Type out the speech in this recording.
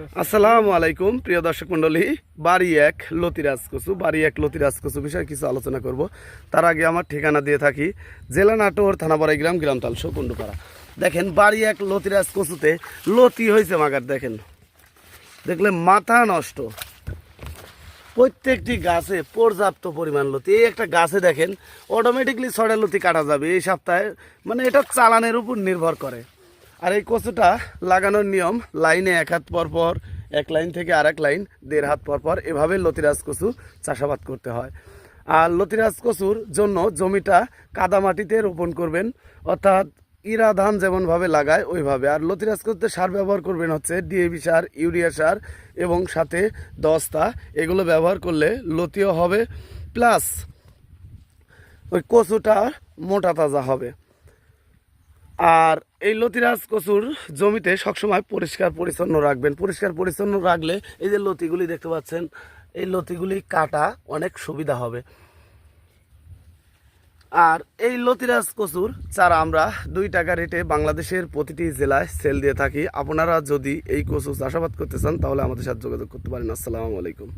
আসসালামু আলাইকুম, প্রিয় দর্শক মণ্ডলী। বাড়ি এক লতিরাজ কচু বাড়ি এক লতিরাজ কচু বিষয়ে কিছু আলোচনা করব। তার আগে আমার ঠিকানা দিয়ে থাকি, জেলা নাটোর থানাপাড়াই গ্রাম গ্রামতাল শকুণ্ডপাড়া দেখেন, বাড়ি এক লতিরাজ কচুতে লতি হয়েছে মাগার, দেখেন। দেখলে মাথা নষ্ট। প্রত্যেকটি গাছে পর্যাপ্ত পরিমাণ লতি। এই একটা গাছে দেখেন অটোমেটিকলি ছড়া লতি কাটা যাবে। এই সপ্তাহে মানে এটা চালানের উপর নির্ভর করে। আর এই কচুটা লাগানোর নিয়ম, লাইনে এক হাত পর পর, এক লাইন থেকে আরেক লাইন, দেড় হাত পর পর, এভাবে লতিরাজ কচু চাষাবাদ করতে হয়। আর লতিরাজ কচুর জন্য জমিটা কাদা মাটিতে রোপণ করবেন, অর্থাৎ ইরা ধান যেমনভাবে লাগায়, ওইভাবে। আর লতিরাজ করতে সার ব্যবহার করবেন হচ্ছে ডিএবি সার, ইউরিয়া সার এবং সাথে দস্তা। এগুলো ব্যবহার করলে লতিও হবে, প্লাস ওই কচুটা মোটা তাজা হবে। আর এই লতিরাজ কচুর জমিতে সবসময় পরিষ্কার পরিচ্ছন্ন রাখবেন। পরিষ্কার পরিচ্ছন্ন রাখলে এই যে লতিগুলি দেখতে পাচ্ছেন, এই লতিগুলি কাটা অনেক সুবিধা হবে। আর এই লতিরাজ কচুর চারা আমরা দুই টাকা রেটে বাংলাদেশের প্রতিটি জেলায় সেল দিয়ে থাকি। আপনারা যদি এই কচু চাষাবাদ করতে চান, তাহলে আমাদের সাথে যোগাযোগ করতে পারেন। আসসালামু আলাইকুম।